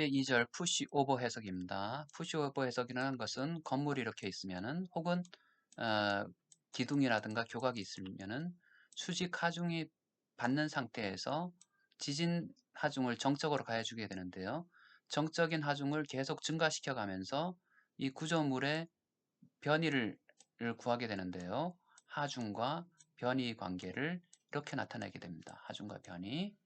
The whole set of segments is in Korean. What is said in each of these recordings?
40의 2절 푸시 오버 해석입니다. 푸시 오버 해석이라는 것은 건물이 이렇게 있으면은 혹은 어, 기둥이라든가 교각이 있으면은 수직 하중이 받는 상태에서 지진 하중을 정적으로 가해주게 되는데요. 정적인 하중을 계속 증가시켜 가면서 이 구조물의 변이를 구하게 되는데요. 하중과 변이 관계를 이렇게 나타내게 됩니다. 하중과 변이,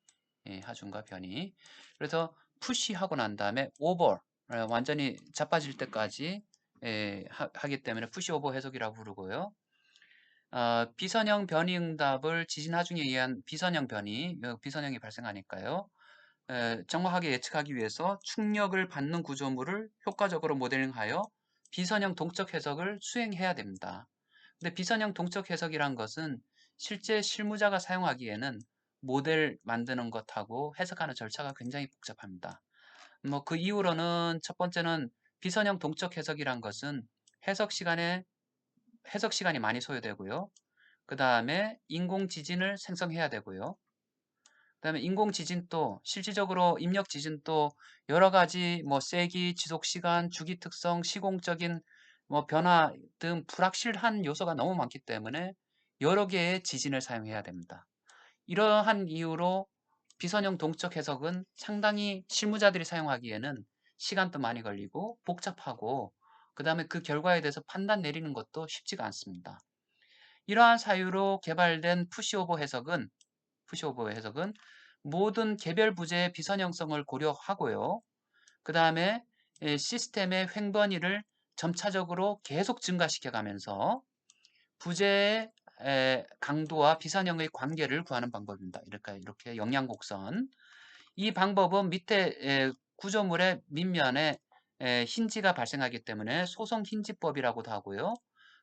예, 하중과 변이. 그래서 푸시하고 난 다음에 오버, 어, 완전히 자빠질 때까지 예, 하, 기 때문에 푸시 오버 해석이라고 부르고요. 어, 비선형 변이 응답을 지진 하중에 의한 비선형 변이, 어, 비선형이 발생하니까요. 에, 정확하게 예측하기 위해서 충격을 받는 구조물을 효과적으로 모델링하여 비선형 동적 해석을 수행해야 됩니다. 근데 비선형 동적 해석이란 것은 실제 실무자가 사용하기에는 모델 만드는 것하고 해석하는 절차가 굉장히 복잡합니다. 뭐 그 이후로는 첫 번째는 비선형 동적 해석이란 것은 해석 시간에 해석 시간이 많이 소요되고요. 그 다음에 인공 지진을 생성해야 되고요. 그 다음에 인공 지진도 실질적으로 입력 지진도 여러 가지 뭐 세기, 지속 시간, 주기 특성, 시공적인 뭐 변화 등 불확실한 요소가 너무 많기 때문에 여러 개의 지진을 사용해야 됩니다. 이러한 이유로 비선형 동적 해석은 상당히 실무자들이 사용하기에는 시간도 많이 걸리고 복잡하고 그 다음에 그 결과에 대해서 판단 내리는 것도 쉽지가 않습니다. 이러한 사유로 개발된 푸시오버 해석은 푸시오버 해석은 모든 개별 부재의 비선형성을 고려하고요. 그 다음에 시스템의 횡번위를 점차적으로 계속 증가시켜 가면서 부재의 강도와 비선형의 관계를 구하는 방법입니다. 이렇게 이렇게 영양 곡선. 이 방법은 밑에 구조물의 밑면에 힌지가 발생하기 때문에 소송 힌지법이라고도 하고요.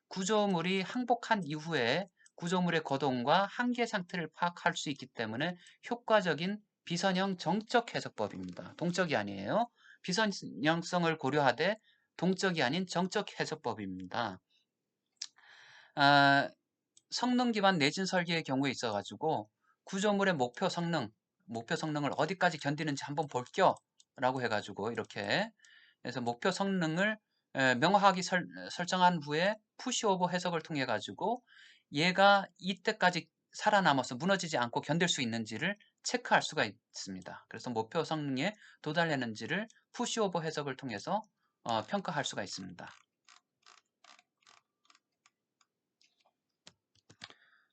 구조물이 항복한 이후에 구조물의 거동과 한계 상태를 파악할 수 있기 때문에 효과적인 비선형 정적 해석법입니다. 동적이 아니에요. 비선형성을 고려하되 동적이 아닌 정적 해석법입니다. 아, 성능 기반 내진 설계의 경우에 있어 가지고 구조물의 목표 성능, 목표 성능을 어디까지 견디는지 한번 볼게요. 라고 해가지고 이렇게 그래서 목표 성능을 명확하게 설, 정한 후에 푸시오버 해석을 통해 가지고 얘가 이때까지 살아남아서 무너지지 않고 견딜 수 있는지를 체크할 수가 있습니다. 그래서 목표 성능에 도달했는지를 푸시오버 해석을 통해서 어, 평가할 수가 있습니다.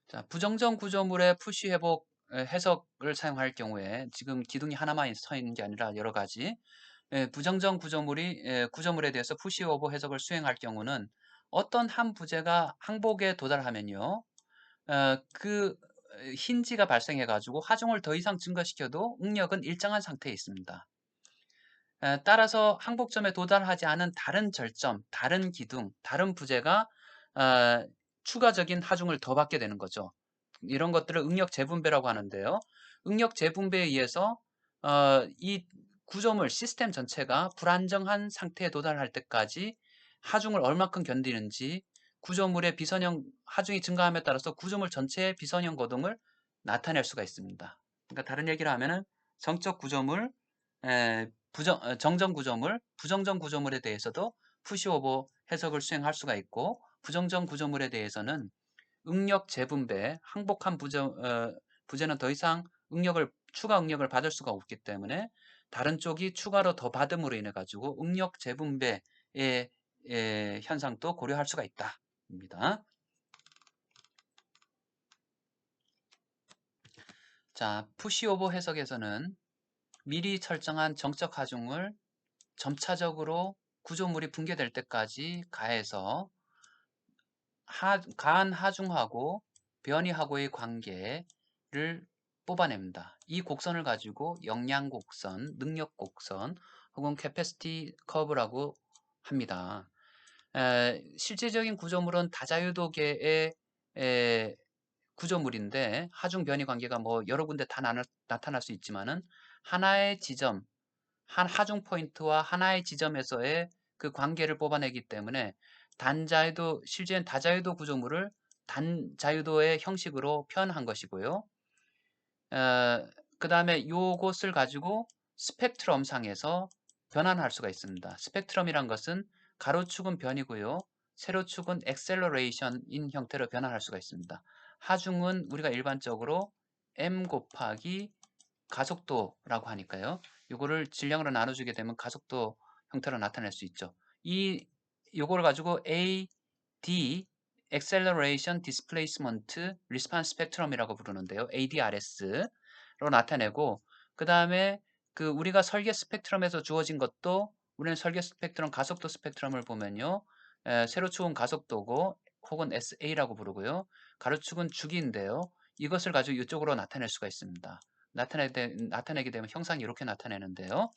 자, 부정정 구조물의 푸시 회복 해석을 사용할 경우에 지금 기둥이 하나만 서 있는 게 아니라 여러 가지 예, 부정정 구조물이 예, 구조물에 대해서 푸시 오버 해석을 수행할 경우는 어떤 한 부재가 항복에 도달하면요. 어, 그 힌지가 발생해 가지고 하중을 더 이상 증가시켜도 응력은 일정한 상태에 있습니다. 따라서 항복점에 도달하지 않은 다른 절점, 다른 기둥, 다른 부재가 어, 추가적인 하중을 더 받게 되는 거죠. 이런 것들을 응력 재분배라고 하는데요. 응력 재분배에 의해서 어, 이 구조물 시스템 전체가 불안정한 상태에 도달할 때까지 하중을 얼마큼 견디는지 구조물의 비선형 하중이 증가함에 따라서 구조물 전체의 비선형 거동을 나타낼 수가 있습니다. 그러니까 다른 얘기를 하면은 정적 구조물, 에, 부정, 어, 정정 구조물, 부정정 구조물에 대해서도 푸시오버 해석을 수행할 수가 있고 부정정 구조물에 대해서는 응력 재분배, 항복한 부재, 어, 부재는 더 이상 응력을 추가 응력을 받을 수가 없기 때문에 다른 쪽이 추가로 더 받음으로 인해 가지고 응력 재분배의 예, 현상도 고려할 수가 있다. 입니다. 자, 푸시오버 해석에서는 미리 설정한 정적 하중을 점차적으로 구조물이 붕괴될 때까지 가해서 하, 가한 하중하고 변이하고의 관계를 뽑아냅니다. 이 곡선을 가지고 영양 곡선, 능력 곡선 혹은 캐패시티 커브라고 합니다. 에, 실제적인 구조물은 다자유도계의 에, 구조물인데 하중 변이 관계가 뭐 여러 군데 다 나, 나타날 수 있지만은 하나의 지점, 한 하중 포인트와 하나의 지점에서의 그 관계를 뽑아내기 때문에 단자유도 실제는 다자유도 구조물을 단자유도의 형식으로 표현한 것이고요. 어, 그 다음에 요것을 가지고 스펙트럼 상에서 변환할 수가 있습니다. 스펙트럼이란 것은 가로축은 변이고요. 세로축은 엑셀러레이션인 형태로 변환할 수가 있습니다. 하중은 우리가 일반적으로 m 곱하기 가속도라고 하니까요. 이거를 질량으로 나눠주게 되면 가속도 형태로 나타낼 수 있죠. 이 요거를 가지고 A, D, Acceleration Displacement Response Spectrum이라고 부르는데요. ADRS로 나타내고 그 다음에 그 우리가 설계 스펙트럼에서 주어진 것도 우리는 설계 스펙트럼 가속도 스펙트럼을 보면요. 에, 세로축은 가속도고 혹은 SA라고 부르고요. 가로축은 주기인데요. 이것을 가지고 이쪽으로 나타낼 수가 있습니다. 나타내, 나타내게 되면 형상이 이렇게 나타내는데요.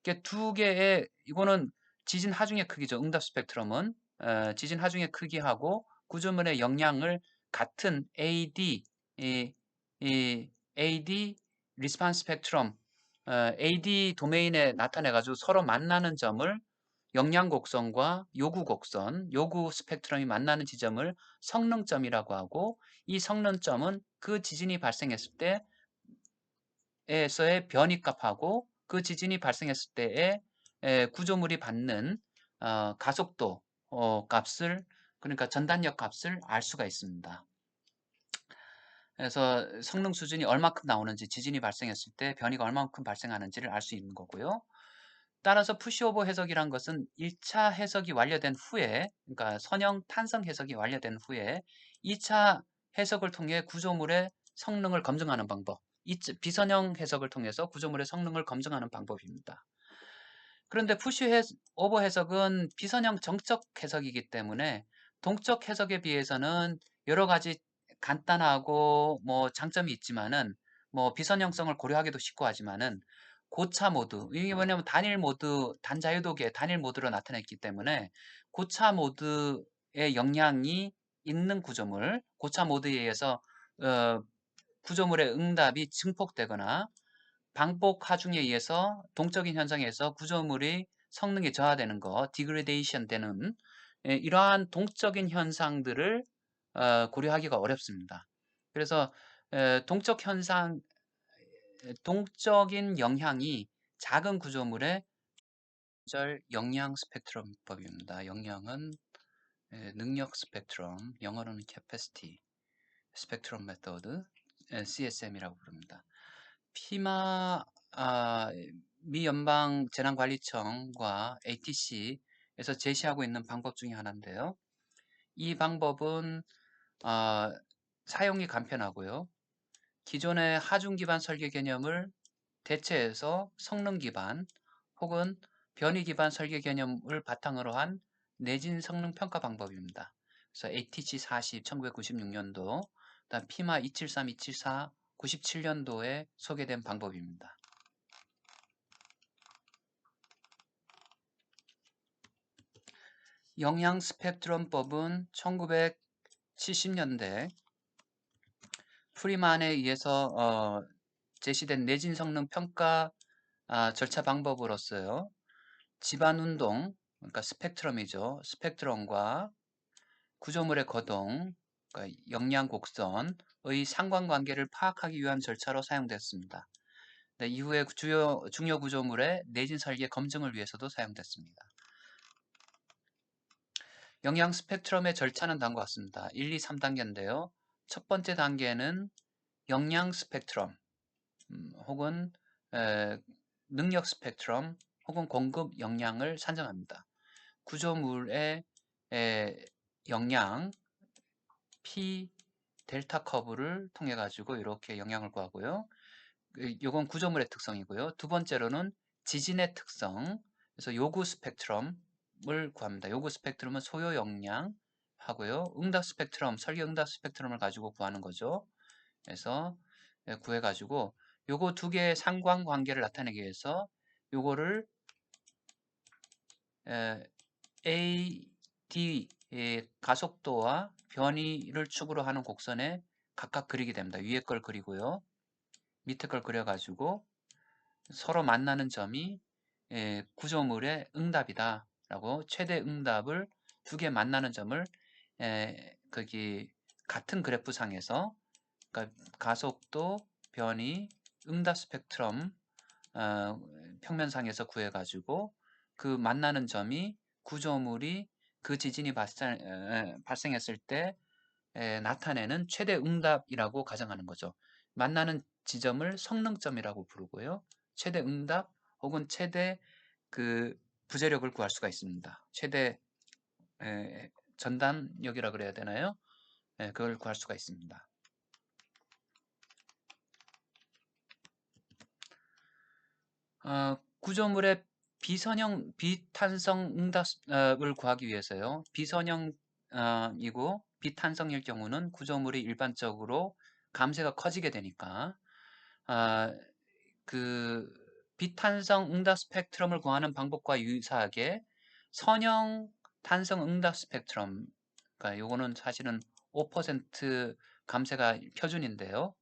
이게 두 개의 이거는 지진 하중의 크기죠. 응답 스펙트럼은 에, 지진 하중의 크기하고 구조물의 영향을 같은 AD 이, 이 AD 리스판스 스펙트럼 어, AD 도메인에 나타내 가지고 서로 만나는 점을 영양 곡선과 요구 곡선, 요구 스펙트럼이 만나는 지점을 성능점이라고 하고 이 성능점은 그 지진이 발생했을 때에서의 변이값하고 그 지진이 발생했을 때의 구조물이 받는 어, 가속도 어, 값을 그러니까 전단력 값을 알 수가 있습니다. 그래서 성능 수준이 얼마큼 나오는지 지진이 발생했을 때 변이가 얼마큼 발생하는지를 알 수 있는 거고요. 따라서 푸시오버 해석이란 것은 1차 해석이 완료된 후에 그러니까 선형 탄성 해석이 완료된 후에 2차 해석을 통해 구조물의 성능을 검증하는 방법 비선형 해석을 통해서 구조물의 성능을 검증하는 방법입니다. 그런데 푸시 오버 해석은 비선형 정적 해석이기 때문에 동적 해석에 비해서는 여러 가지 간단하고 뭐 장점이 있지만은 뭐 비선형성을 고려하기도 쉽고 하지만은 고차 모드 이게 뭐냐면 단일 모드 단자유도계 단일 모드로 나타냈기 때문에 고차 모드의 영향이 있는 구조물 고차 모드에 의해서 어, 구조물의 응답이 증폭되거나 방폭 하중에 의해서 동적인 현상에서 구조물이 성능이 저하되는 거, 디그레데이션 되는 예, 이러한 동적인 현상들을 어, 고려하기가 어렵습니다. 그래서 동적 현상, 동적인 영향이 작은 구조물의 절 영양 스펙트럼법입니다. 영양은 능력 스펙트럼, 영어로는 capacity 스펙트럼 메서드, CSM이라고 부릅니다. 피마 아, 미 연방 재난관리청과 ATC에서 제시하고 있는 방법 중에 하나인데요. 이 방법은 어, 사용이 간편하고요. 기존의 하중 기반 설계 개념을 대체해서 성능 기반 혹은 변이 기반 설계 개념을 바탕으로 한 내진 성능 평가 방법입니다. 그래서 ATC 40 1996년도, 그다음 피마 273 274 97년도에 소개된 방법입니다. 영양 스펙트럼법은 1970년대 프리만에 의해서 어, 제시된 내진 성능 평가 아, 절차 방법으로서요. 집안 운동, 그러니까 스펙트럼이죠. 스펙트럼과 구조물의 거동, 그러니까 영양 곡선 의 상관관계를 파악하기 위한 절차로 사용됐습니다. 네, 이후에 주요, 중요 구조물의 내진 설계 검증을 위해서도 사용됐습니다. 영양 스펙트럼의 절차는 다음과 같습니다. 1, 2, 3단계인데요. 첫 번째 단계는 영양 스펙트럼 음, 혹은 에, 능력 스펙트럼 혹은 공급 영양을 산정합니다. 구조물의 에, 영양 P 델타 커브를 통해 가지고 이렇게 영향을 구하고요. 이건 그, 구조물의 특성이고요. 두 번째로는 지진의 특성 그래서 요구 스펙트럼 을 구합니다. 요구 스펙트럼은 소요 역량 하고요. 응답 스펙트럼, 설계 응답 스펙트럼을 가지고 구하는 거죠. 그래서 예, 구해가지고 요거 두 개의 상관관계를 나타내기 위해서 요거를 A, D 의 가속도와 변이를 축으로 하는 곡선에 각각 그리게 됩니다. 위에 걸 그리고요. 밑에 걸 그려가지고 서로 만나는 점이 구조물의 응답이다. 라고 최대 응답을 두 개 만나는 점을 에, 거기 같은 그래프 상에서 그러니까 가속도, 변이, 응답 스펙트럼 어, 평면상에서 구해가지고 그 만나는 점이 구조물이 그 지진이 발생, 에, 발생했을 때 에, 나타내는 최대 응답이라고 가정하는 거죠. 만나는 지점을 성능점이라고 부르고요. 최대 응답 혹은 최대 그 부재력을 구할 수가 있습니다. 최대 에, 전단력이라 그래야 되나요? 에, 그걸 구할 수가 있습니다. 어, 구조물의 비선형 비탄성 응답을 구하기 위해서요. 비선형이고 비탄성일 경우는 구조물이 일반적으로 감쇄가 커지게 되니까 아, 그 비탄성 응답 스펙트럼을 구하는 방법과 유사하게 선형 탄성 응답 스펙트럼 그러니까 요거는 사실은 5% 감쇄가 표준인데요.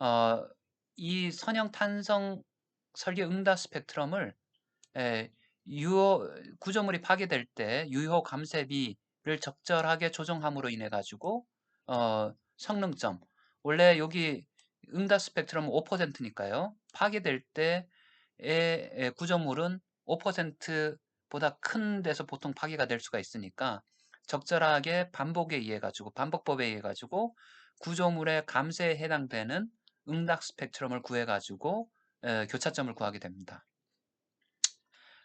어, 이 선형 탄성 설계 응답 스펙트럼을 에, 유효 구조물이 파괴될 때 유효 감쇄비를 적절하게 조정함으로 인해 가지고 어, 성능점 원래 여기 응답 스펙트럼은 5%니까요. 파괴될 때의 구조물은 5%보다 큰 데서 보통 파괴가 될 수가 있으니까 적절하게 반복에 의해 가지고 반복법에 의해 가지고 구조물의 감쇄에 해당되는 응답 스펙트럼을 구해 가지고 교차점을 구하게 됩니다.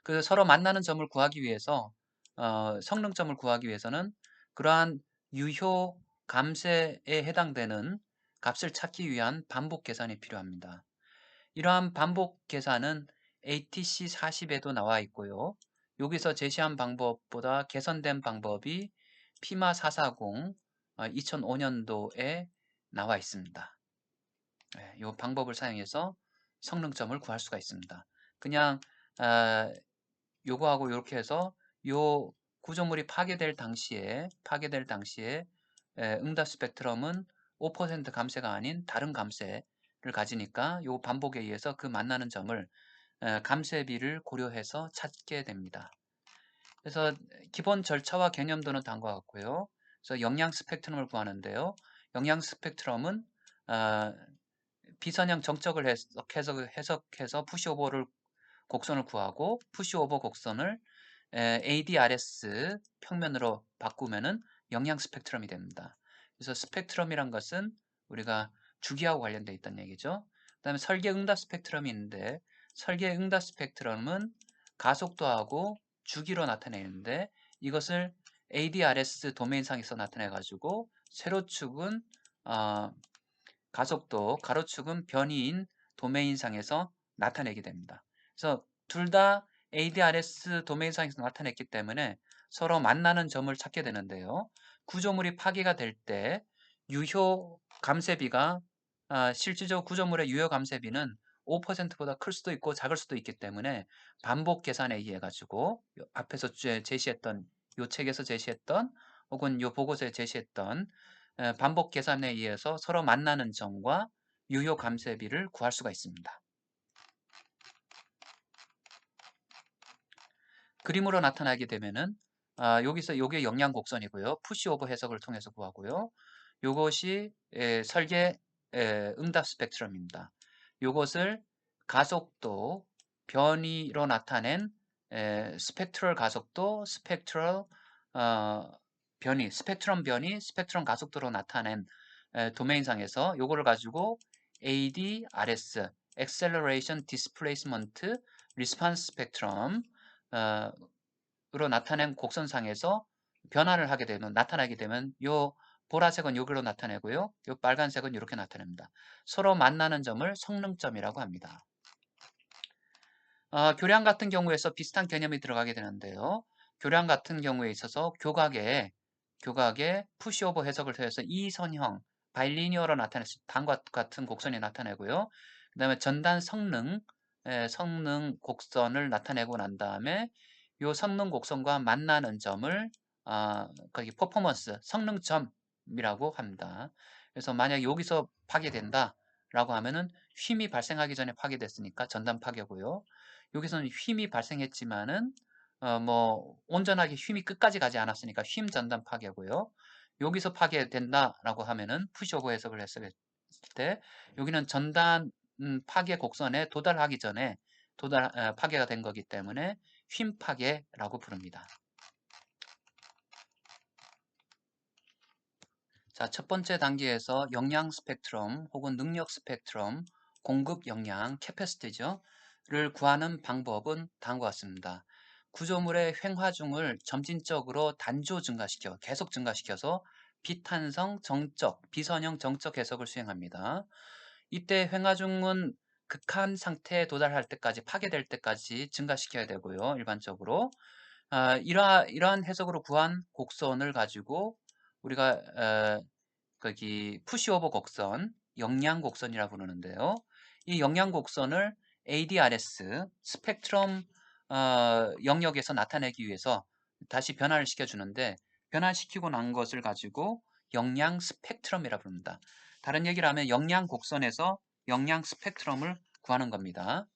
그 서로 만나는 점을 구하기 위해서 어, 성능점을 구하기 위해서는 그러한 유효 감쇄에 해당되는 값을 찾기 위한 반복 계산이 필요합니다. 이러한 반복 계산은 ATC 40에도 나와 있고요. 여기서 제시한 방법보다 개선된 방법이 피마 440 2005년도에 나와 있습니다. 이 네, 방법을 사용해서 성능점을 구할 수가 있습니다. 그냥 아, 요거하고 이렇게 해서 요 구조물이 파괴될 당시에 파괴될 당시에 에, 응답 스펙트럼은 5% 감쇄가 아닌 다른 감쇄를 가지니까 요 반복에 의해서 그 만나는 점을 에, 감쇄비를 고려해서 찾게 됩니다. 그래서 기본 절차와 개념도는 다음과 같고요. 그래서 영양 스펙트럼을 구하는데요. 영양 스펙트럼은 어, 비선형 정적을 해석해서, 해석해서 푸시오버를 곡선을 구하고 푸시오버 곡선을 ADRS 평면으로 바꾸면은 영양 스펙트럼이 됩니다. 그래서 스펙트럼이란 것은 우리가 주기하고 관련되어 있다는 얘기죠. 그 다음에 설계 응답 스펙트럼이 있는데 설계 응답 스펙트럼은 가속도하고 주기로 나타내는데 이것을 ADRS 도메인상에서 나타내 가지고 세로축은 어, 가속도, 가로축은 변이인 도메인상에서 나타내게 됩니다. 그래서 둘 다 ADRS 도메인상에서 나타냈기 때문에 서로 만나는 점을 찾게 되는데요. 구조물이 파괴가 될 때 유효 감쇄비가 아, 실질적 구조물의 유효 감쇄비는 5%보다 클 수도 있고 작을 수도 있기 때문에 반복 계산에 의해 가지고 앞에서 제시했던 요 책에서 제시했던 혹은 요 보고서에 제시했던 반복 계산에 의해서 서로 만나는 점과 유효 감쇄비를 구할 수가 있습니다. 그림으로 나타나게 되면은 아, 여기서 요게 영양 곡선이고요. 푸시오버 해석을 통해서 구하고요. 요것이 에, 설계 에, 응답 스펙트럼입니다. 요것을 가속도 변이로 나타낸 에, 스펙트럴 가속도, 스펙트럴 어, 변이, 스펙트럼 변이, 스펙트럼 가속도로 나타낸 에, 도메인상에서 요거를 가지고 ADRS, Acceleration Displacement Response Spectrum 어, 으로 나타낸 곡선상에서 변화를 하게 되면 나타나게 되면 요 보라색은 여기로 나타내고요. 요 빨간색은 이렇게 나타냅니다. 서로 만나는 점을 성능점이라고 합니다. 어, 교량 같은 경우에서 비슷한 개념이 들어가게 되는데요. 교량 같은 경우에 있어서 교각에 교각에 푸시오버 해석을 통해서 이선형 바일리니어로 나타냈을 다음과 같은 곡선이 나타내고요. 그 다음에 전단 성능 성능 곡선을 나타내고 난 다음에 이 성능 곡선과 만나는 점을 아, 거기 퍼포먼스 성능점이라고 합니다. 그래서 만약 여기서 파괴된다 라고 하면은 휨이 발생하기 전에 파괴됐으니까 전단 파괴고요. 여기서는 휨이 발생했지만은 어, 뭐 온전하게 휨이 끝까지 가지 않았으니까 휨 전단 파괴고요. 여기서 파괴된다라고 하면은 푸시오버 해석을 했을 때 여기는 전단 음, 파괴 곡선에 도달하기 전에 도달 어, 파괴가 된 거기 때문에 휨 파괴라고 부릅니다. 자, 첫 번째 단계에서 영양 스펙트럼 혹은 능력 스펙트럼, 공급 영양, 캐패시티죠. 를 구하는 방법은 다음과 같습니다. 구조물의 횡화중을 점진적으로 단조 증가시켜 계속 증가시켜서 비탄성 정적, 비선형 정적 해석을 수행합니다. 이때 횡화중은 극한 상태에 도달할 때까지 파괴될 때까지 증가시켜야 되고요. 일반적으로 아, 이러, 이러한 해석으로 구한 곡선을 가지고 우리가 어, 거기 푸시오버 곡선, 영양 곡선이라 고 부르는데요. 이 영양 곡선을 ADRS 스펙트럼 어, 영역에서 나타내기 위해서 다시 변화를 시켜주는데 변화시키고 난 것을 가지고 영양 스펙트럼이라 부릅니다. 다른 얘기를 하면 영양 곡선에서 영양 스펙트럼을 구하는 겁니다.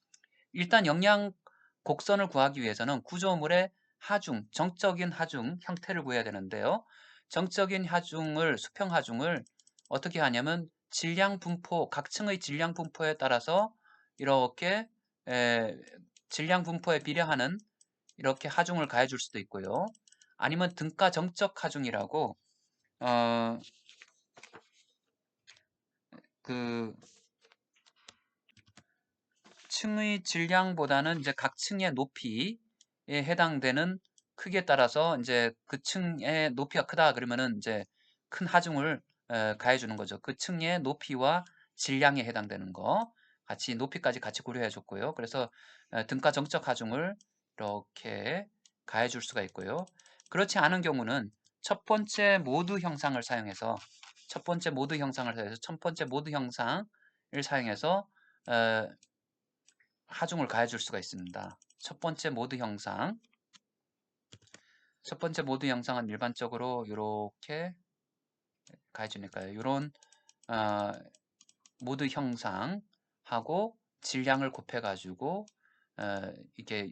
일단 영양 곡선을 구하기 위해서는 구조물의 하중, 정적인 하중 형태를 구해야 되는데요. 정적인 하중을 수평 하중을 어떻게 하냐면 질량 분포, 각 층의 질량 분포에 따라서 이렇게 에, 질량 분포에 비례하는 이렇게 하중을 가해줄 수도 있고요. 아니면 등가 정적 하중이라고 어, 그 층의 질량보다는 이제 각 층의 높이에 해당되는 크기에 따라서 이제 그 층의 높이가 크다 그러면은 이제 큰 하중을 가해 주는 거죠. 그 층의 높이와 질량에 해당되는 거 같이 높이까지 같이 고려해 줬고요. 그래서 등가 정적 하중을 이렇게 가해 줄 수가 있고요. 그렇지 않은 경우는 첫 번째 모드 형상을 사용해서 첫 번째 모드 형상을 사용해서 첫 번째 모드 형상을 사용해서 어, 하중을 가해줄 수가 있습니다. 첫 번째 모드 형상 첫 번째 모드 형상은 일반적으로 이렇게 가해주니까요. 이런 어, 모드 형상하고 질량을 곱해가지고 어, 이게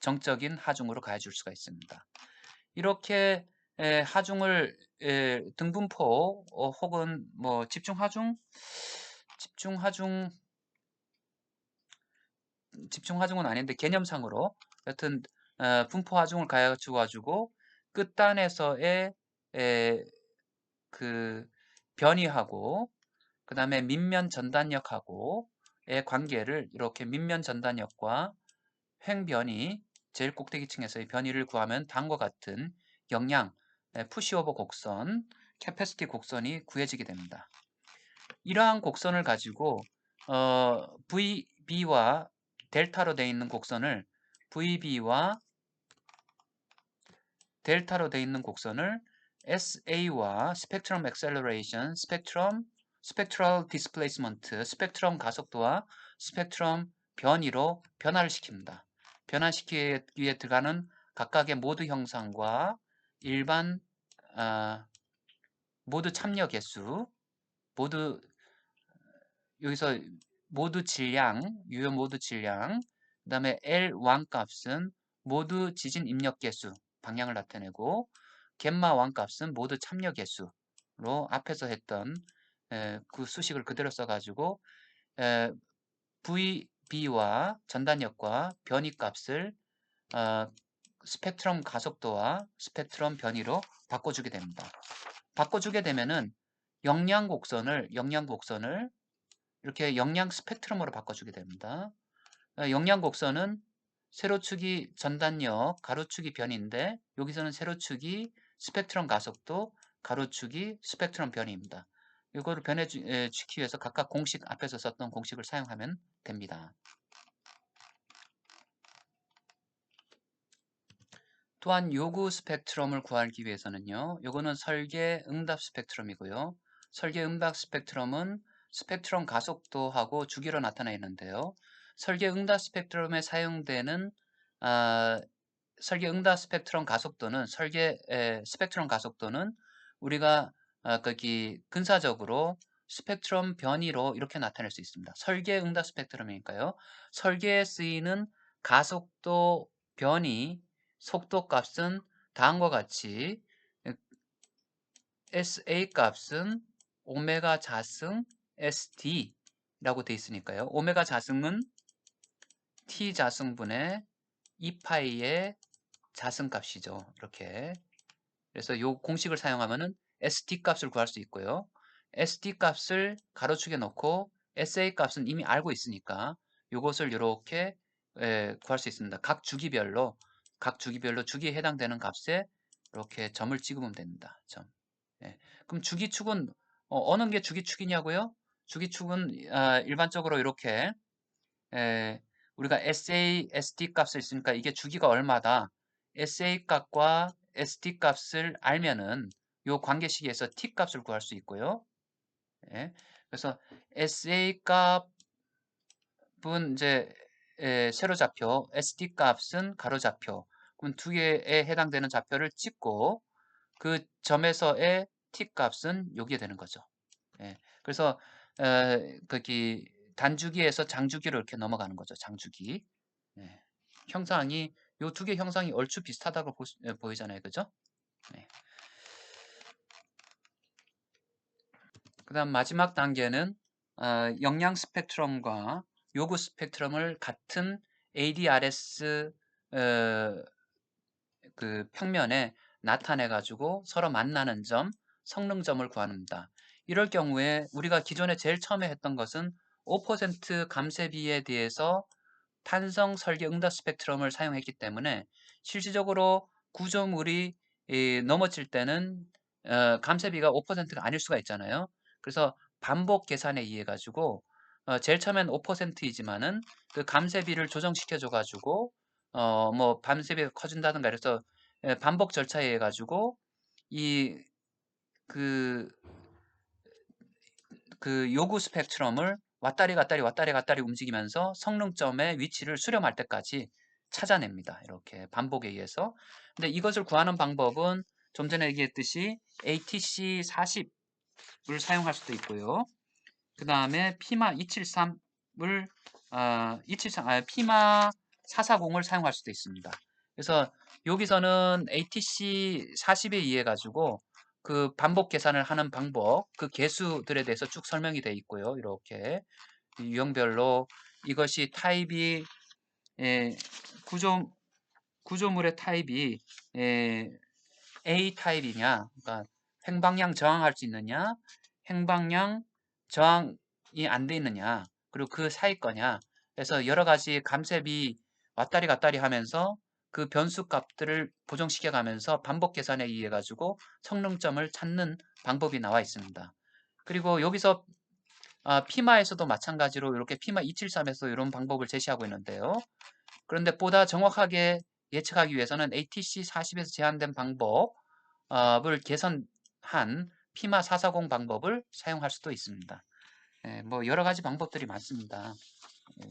정적인 하중으로 가해줄 수가 있습니다. 이렇게 에, 하중을 에, 등분포 어, 혹은 뭐 집중 하중, 집중 하중, 집중 하중은 아닌데 개념상으로. 여튼 어, 분포 하중을 가해가지고 끝단에서의 에, 그 변이하고 그 다음에 밑면 전단력하고의 관계를 이렇게 밑면 전단력과 횡변이 제일 꼭대기층에서의 변이를 구하면 다음과 같은 영양 푸시오버 곡선, 캐패시티 곡선이 구해지게 됩니다. 이러한 곡선을 가지고 어, VB와 델타로 되어 있는 곡선을 VB와 델타로 되어 있는 곡선을 SA와 스펙트럼 액셀러레이션, 스펙트럼 스펙트럴 디스플레이스먼트, 스펙트럼 가속도와 스펙트럼 변이로 변화를 시킵니다. 변화시키기 위해 들어가는 각각의 모드 형상과 일반 어, 모드 참여 개수, 모드 여기서 모드 질량, 유효 모드 질량, 그 다음에 L 왕값은 모드 지진 입력 개수, 방향을 나타내고 겜마 왕값은 모두 참여 개수로 앞에서 했던 에, 그 수식을 그대로 써가지고 에, VB와 전단력과 변이 값을 어, 스펙트럼 가속도와 스펙트럼 변이로 바꿔주게 됩니다. 바꿔주게 되면은 영양 곡선을 영양 곡선을 이렇게 영양 스펙트럼으로 바꿔주게 됩니다. 어, 영양 곡선은 세로축이 전단력, 가로축이 변인데 여기서는 세로축이 스펙트럼 가속도, 가로축이 스펙트럼 변이입니다. 이거를 변해주기 위해서 각각 공식 앞에서 썼던 공식을 사용하면 됩니다. 또한 요구 스펙트럼을 구하기 위해서는요. 요거는 설계 응답 스펙트럼이고요. 설계 응답 스펙트럼은 스펙트럼 가속도하고 주기로 나타나 있는데요. 설계 응답 스펙트럼에 사용되는 아, 설계 응답 스펙트럼 가속도는 설계 에, 스펙트럼 가속도는 우리가 아, 거기 근사적으로 스펙트럼 변이로 이렇게 나타낼 수 있습니다. 설계 응답 스펙트럼이니까요. 설계에 쓰이는 가속도 변이 속도 값은 다음과 같이 SA 값은 오메가 자승 SD라고 되어 있으니까요. 오메가 자승은 t 자승분의 2파이의 자승값이죠. 이렇게. 그래서 이 공식을 사용하면은 ST 값을 구할 수 있고요. ST 값을 가로축에 넣고 SA 값은 이미 알고 있으니까 이것을 이렇게 구할 수 있습니다. 각 주기별로 각 주기별로 주기에 해당되는 값에 이렇게 점을 찍으면 됩니다. 점. 예. 그럼 주기축은 어, 느게 주기축이냐고요? 주기축은 어, 일반적으로 이렇게 에, 우리가 SA, SD 값을 있으니까 이게 주기가 얼마다. SA 값과 SD 값을 알면은 요 관계식에서 T 값을 구할 수 있고요. 예. 그래서 SA 값은 이제 에, 세로 좌표, SD 값은 가로 좌표. 그럼 두 개에 해당되는 좌표를 찍고 그 점에서의 t 값은 여기에 되는 거죠. 예. 그래서 에, 거기 단주기에서 장주기로 이렇게 넘어가는 거죠. 장주기. 예. 형상이 요 두 개 형상이 얼추 비슷하다고 보, 예, 보이잖아요. 그죠? 네. 그 다음 마지막 단계는 어, 영양 스펙트럼과 요구 스펙트럼을 같은 ADRS 어, 그 평면에 나타내 가지고 서로 만나는 점, 성능점을 구합니다. 이럴 경우에 우리가 기존에 제일 처음에 했던 것은 5% 감쇄비에 대해서 탄성 설계 응답 스펙트럼을 사용했기 때문에 실질적으로 구조물이 넘어질 때는 어, 감쇄비가 5%가 아닐 수가 있잖아요. 그래서 반복 계산에 의해 가지고 어, 제일 처음엔 5%이지만은 그 감쇄비를 조정시켜 줘 가지고 어, 뭐 밤새비가 커진다든가 그래서 예, 반복 절차에 의해 가지고 이그그 요구 스펙트럼을 왔다리 갔다리 왔다리 갔다리 움직이면서 성능점의 위치를 수렴할 때까지 찾아냅니다. 이렇게 반복에 의해서. 근데 이것을 구하는 방법은 좀 전에 얘기했듯이 ATC 40을 사용할 수도 있고요. 그 다음에 피마 273을 어, 273, 아, 피마 440을 사용할 수도 있습니다. 그래서 여기서는 ATC 40에 의해 가지고 그 반복 계산을 하는 방법, 그 개수들에 대해서 쭉 설명이 되어 있고요. 이렇게 유형별로 이것이 타입이 에, 구조 구조물의 타입이 에, A 타입이냐, 그러니까 횡방향 저항할 수 있느냐, 횡방향 저항이 안 돼 있느냐, 그리고 그 사이 거냐. 그래서 여러 가지 감셉이 왔다리 갔다리 하면서 그 변수 값들을 보정시켜 가면서 반복 계산에 의해 가지고 성능점을 찾는 방법이 나와 있습니다. 그리고 여기서 아, 피마에서도 마찬가지로 이렇게 피마 273에서 이런 방법을 제시하고 있는데요. 그런데 보다 정확하게 예측하기 위해서는 ATC 40에서 제한된 방법을 개선한 피마 440 방법을 사용할 수도 있습니다. 예, 뭐 여러 가지 방법들이 많습니다. 예,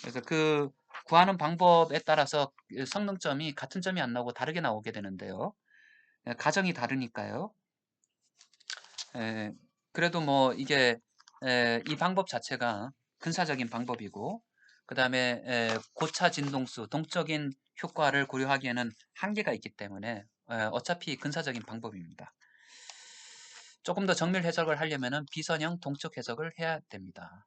그래서 그 구하는 방법에 따라서 그 성능점이 같은 점이 안 나오고 다르게 나오게 되는데요. 예, 가정이 다르니까요. 에, 그래도 뭐 이게 에, 이 방법 자체가 근사적인 방법이고 그 다음에 고차 진동수, 동적인 효과를 고려하기에는 한계가 있기 때문에 에, 어차피 근사적인 방법입니다. 조금 더 정밀 해석을 하려면 비선형 동적 해석을 해야 됩니다.